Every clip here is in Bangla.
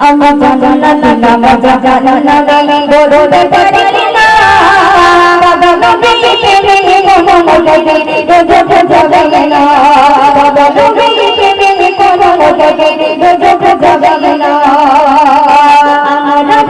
আমি জান্নাতি নামাজ জান্নাতি বলতে পারি না না নবী প্রেমে কোনো মোটে গজব যাবে না আমরা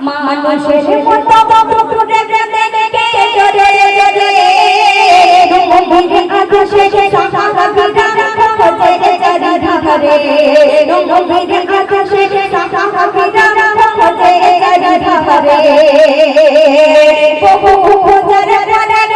মানুষের মতো পুকুরে দেখে জোরে জোরে গম্ভীর আকাশে সাহাবীরা খোঁজে চারিধারে গম্ভীর আকাশে সাহাবীরা খোঁজে চারিধারে বহু খোঁজার পরে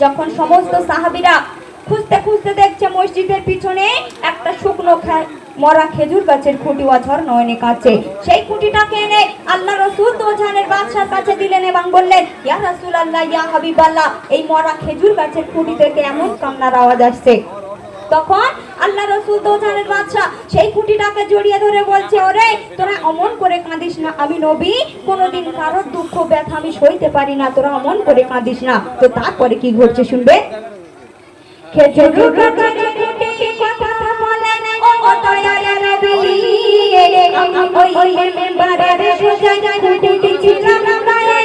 যখন সমস্ত সাহাবিরা খুঁজতে খুঁজতে দেখছে মসজিদের পিছনে একটা শুকনো খা- মরা খেজুর গাছের খুঁটি অঝর নয়নে কাছে সেই খুঁটিটাকে এনে আল্লাহ রসুল দোজানের বাদশার কাছে দিলেন এবং বললেন, ইয়া রাসূল আল্লাহ ইয়া হাবিব আল্লাহ এই মরা খেজুর গাছের খুঁটি থেকে এমন কান্নার আওয়াজ আসছে? তখন আল্লাহ রসুল দোজানের বাদশা সেই খুঁটিটাকে জড়িয়ে ধরে বলছে, ওরে, তোরা অমন করে কাঁদিস না। আমি নবী, কোনোদিন কারোর দুঃখ, ব্যথা আমি সইতে পারি না। তোরা অমন করে কাঁদিস না। তো তারপরে কি ঘটছে শুনবে? খেজুর ওই মেম্বারে সোজা খুঁটি ছিলাম গায়ে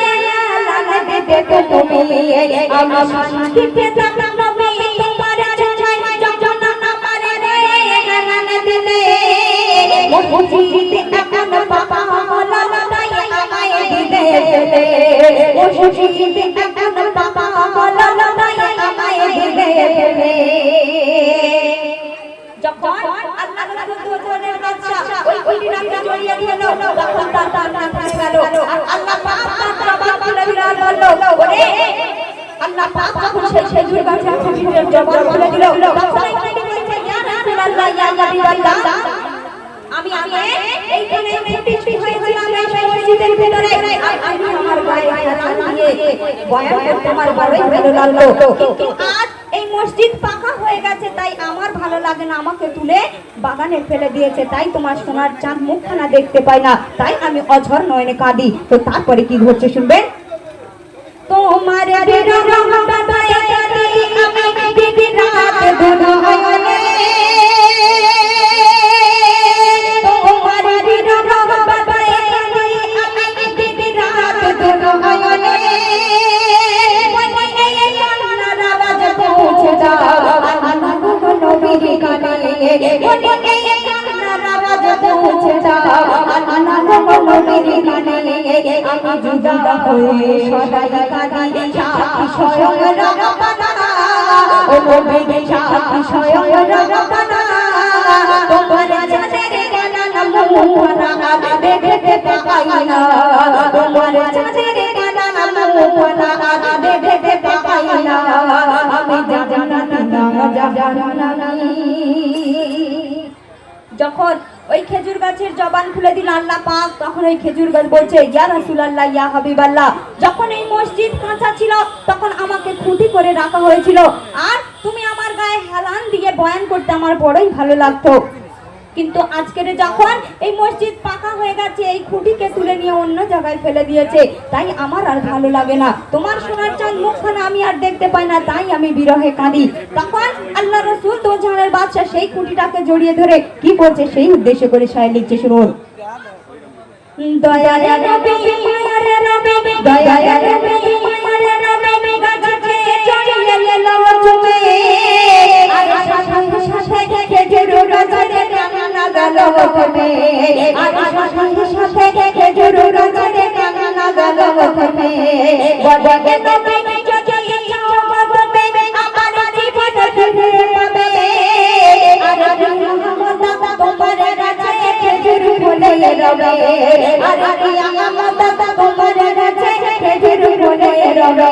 দুজনের বাদশা ওই খুঁটিটাকে জড়িয়ে ধরল তখন তার কান্না থেমে গেল। আল্লাহ পাক তার জবাব খুলে বলল ওরে! আল্লাহ পাক যখন সেই খেজুর গাছের খুঁটিটার জবাব খুলে দিল। তখন এখানে বলছে ইয়া রাসূলুল্লাহ ইয়া হাবিবাল্লাহ আমি আগে এইখানে খুঁটি হয়েছিলাম এই মসজিদের ভিতরে। আমি আমার গায়ে হাত দিয়ে বয়ান করতে আমার বড়ই ভালো লাগল। কিন্তু আজ এই মসজিদ পাকা হয়ে গেছে, তাই আমার ভালো লাগে না, আমাকে তুলে বাগানে ফেলে দিয়েছে, তাই তোমার সোনার চাঁদ মুখখানা দেখতে পাই না, তাই আমি অঝর নয়নে কাঁদি। তো তারপরে কি ঘটছে শুনবেন তোমার নবীর কানে মনে কান্নার আওয়াজ পৌঁছে দাও আমার নবীর কানে আমি জুদা হয়ে সদাই কাঁদি সাথী স্বয়ং রব্বানা ও নবী সাথী স্বয়ং রব্বানা তোমার চাঁদের গানা মুখানা দেখতে পাই না। যখন ওই খেজুর গাছের জবান খুলে দিল আল্লাহ পাক, তখন ওই খেজুর গাছ বলছে, ইয়া রাসূলুল্লাহ, ইয়া হাবিবাল্লাহ। যখন এই মসজিদ কাঁচা ছিল, তখন আমাকে খুঁটি করে রাখা হয়েছিল। আর তুমি আমার গায়ে হেলান দিয়ে বয়ান করতে আমার বড়ই ভালো লাগতো। কিন্তু আজকের যখন এই মসজিদ পাকা হয়ে গেছে, এই খুঁটিকে তুলে নিয়ে অন্য জায়গায় ফেলে দিয়েছে, তাই আমার আর ভালো লাগে না। তোমার সোনার চাঁদ মুখখানা আমি আর দেখতে পাই না, তাই আমি বিরহে কাঁদি। তখন আল্লাহ রসুল তো জাহানের বাদশা সেই খুঁটিটাকে জড়িয়ে ধরে কি বলছে, সেই উদ্দেশ্য করে সাহেব লিখছে, শুনুন। সাথে সাথে তুমি আর সাথে খেজুর গাছে কান্না গেল তুমি বড়কে নবী যদি চাও বাবা আমার জীবন ফিরে পাবে আর রহমত তোমার কাছে খেজুর ফুলে রবে আর রহমত তোমার কাছে খেজুর ফুলে রবে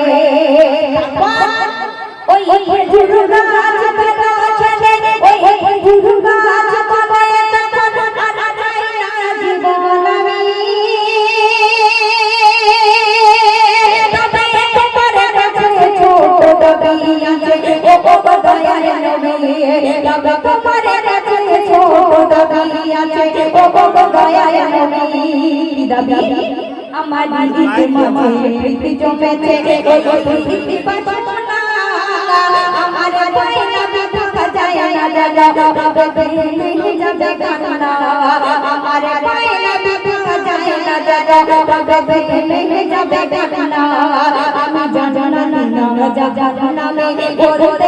ওই খেজুর গাছ ওই খেজুর গাছ তোমার কাছে ছোট দাবি আছে ও ও দয়ার নবী দাবি আমার দিদি মাঝে প্রীতি জমেছে ওই প্রীতি পাশনা আমার বয়না বিধা যায় না দাদা তবে নেই যাবে কান্না আমার বয়না বিধা যায় না দাদা তবে নেই যাবে কান্না আমি জানা না না জানা না করতে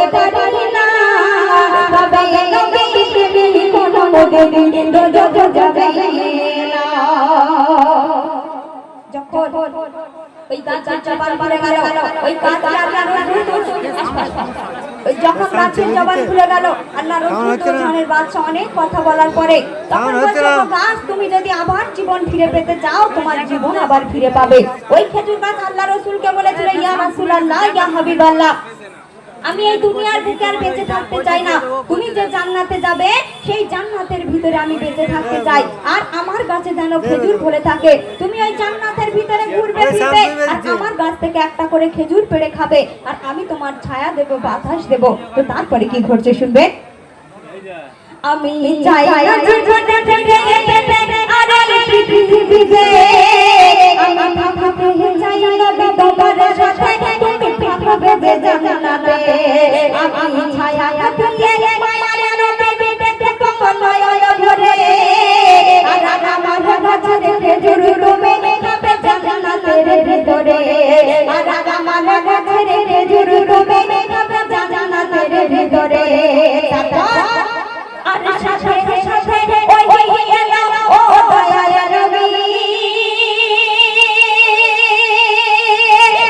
ওই গাছের জবান খুলে গেল। ওই গাছে আল্লাহ রসুল ওই যখন গাছের জবান খুলে গেল আল্লাহ রসুল তো জানের অনেক কথা বলার পরে তখন বলছে গাছ তুমি যদি আবার জীবন ফিরে পেতে চাও তোমার জীবন আবার ফিরে পাবে। ওই খেজুর গাছ আল্লাহ রসুলকে বলেছিল ইয়া ইয়া হাবিবাল্লাহ আমি এই দুনিয়ার বুকে আর বেঁচে থাকতে চাই না। জান্নাতে যাবে সেই জান্নাতের ভিতরে আমি বেঁচে থাকতে চাই। আর আমার গাছে যেন খেজুর ফলে থাকে। তুমি ওই জান্নাতের ভিতরে ঘুরবে ফিরবে আর আমার গাছ থেকে একটা করে খেজুর পেড়ে খাবে। আর আমি তোমার ছায়া দেব বাতাস দেব। তো তারপরে কি ঘটছে শুনবে? আমি চাই দয়ার নবী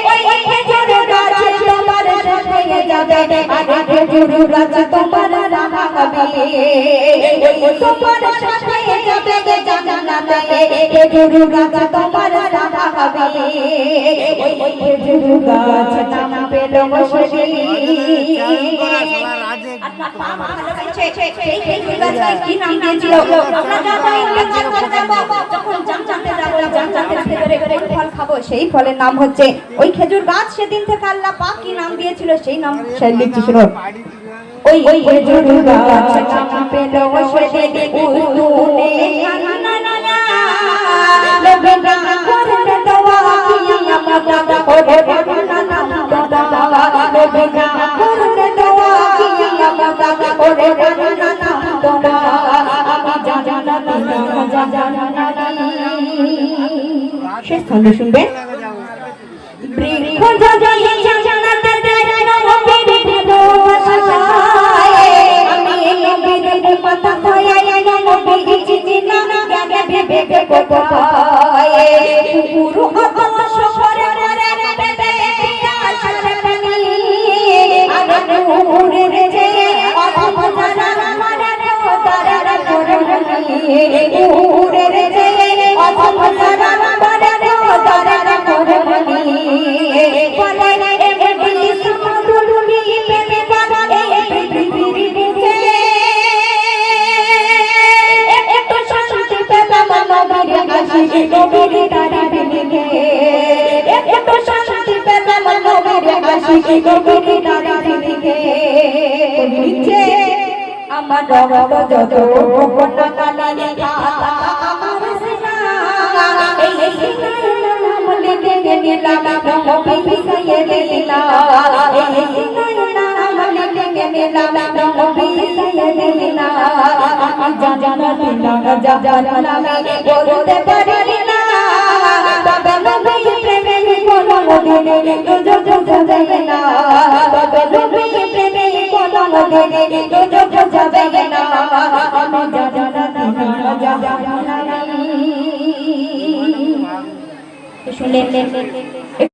ওই খেজুর গাছ তোমার সাথে যাবে আর খেজুর গাছ তোমার রাখাবে তোমার সাথে যাবে জান্নাতে গাছ তোমার নাম পেল ভালোবেসে সেই ফলের নাম হচ্ছে ওই খেজুর গাছ। সেদিন থেকে আল্লাহ পাক কি নাম দিয়েছিল? সেই নাম লিখছি, শুনুন। ওই ওই খেজুর গাছ পেল সেদিন উস্তুনে না না না না লোকে আমতা করে না না না আমি জানা না জানা শেষ ছন্দ শুনবেন বৃক্ষ যদি জানাতে দেয় নবীর ভালোবাসায় আমি নবীর কথা কয়ে নবীর চিনি না জ্ঞানে বিবেকে কোথায় গুরু হত উড়ে রে অসম সারা পরে দরা করে বলি বলে শান্তি পেলাম নবীর কাশি কবি দাদা দিদিকে নিচে আমার রক্ত যত কোনা কালি খাতা আমার সিনা, এই সিনায় নাম লিখে নিলাম নবী সাইয়ে দিলা এই সিনায় নাম লিখে নিলাম নবী সাইয়ে দিলা আমি জানা না জানা না বলতে পারি না, তবে নবী প্রেমে কোনো মদিনে দুজো দুজো যাবে না, তবে নবী প্রেমে